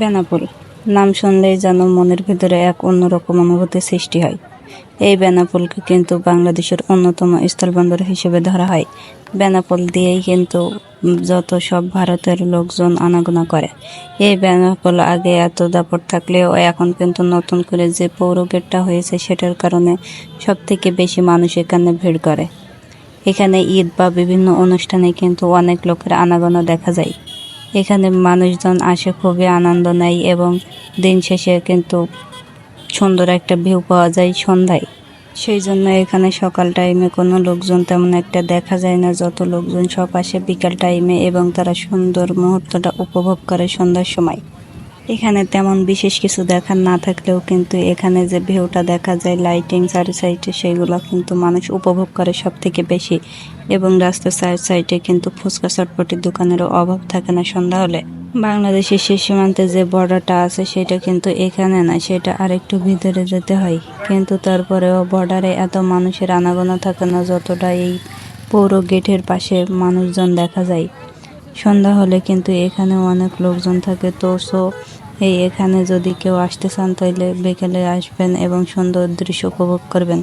বেনাপোল নাম শুনলেই যেন মনের ভিতরে এক অন্যরকম অনুভূতি সৃষ্টি হয়। এই বেনাপোলকে কিন্তু বাংলাদেশের অন্যতম স্থলবন্দর হিসেবে ধরা হয়। বেনাপোল দিয়েই কিন্তু যত সব ভারতের লোকজন আনাগোনা করে। এই বেনাপোল আগে এত দাপট থাকলেও এখন কিন্তু নতুন করে যে পৌর গেটটা হয়েছে সেটার কারণে সব থেকে বেশি মানুষ এখানে ভিড় করে। এখানে ঈদ বা বিভিন্ন অনুষ্ঠানে কিন্তু অনেক লোকের আনাগোনা দেখা যায়। এখানে মানুষজন আসে, খুবই আনন্দ নেয় এবং দিন শেষে কিন্তু সুন্দর একটা ভিউ পাওয়া যায় সন্ধ্যায়। সেই জন্য এখানে সকাল টাইমে কোনো লোকজন তেমন একটা দেখা যায় না। যত লোকজন সব আসে বিকাল টাইমে এবং তারা সুন্দর মুহূর্তটা উপভোগ করে সন্ধ্যার সময়। এখানে তেমন বিশেষ কিছু দেখার না থাকলেও কিন্তু এখানে যে ভিউটা দেখা যায় লাইটিং চারি সাইডে সেগুলো কিন্তু মানুষ উপভোগ করে সব থেকে বেশি। এবং রাস্তার সাইড সাইডে কিন্তু ফুচকা চটপটির দোকানেরও অভাব থাকে না সন্ধ্যা হলে। বাংলাদেশের শেষ সীমান্তে যে বর্ডারটা আছে, সেটা কিন্তু এখানে না, সেটা আরেকটু ভিতরে যেতে হয়। কিন্তু তারপরেও বর্ডারে এত মানুষের আনাগোনা থাকে না, যতটা এই পৌর গেটের পাশে মানুষজন দেখা যায়। সন্ধ্যা হলে কিন্তু এখানে অনেক লোকজন থাকে। তো সো, এই এখানে যদি কেউ আসতে চান তাইলে বিকেলে আসবেন এবং সুন্দর দৃশ্য উপভোগ করবেন।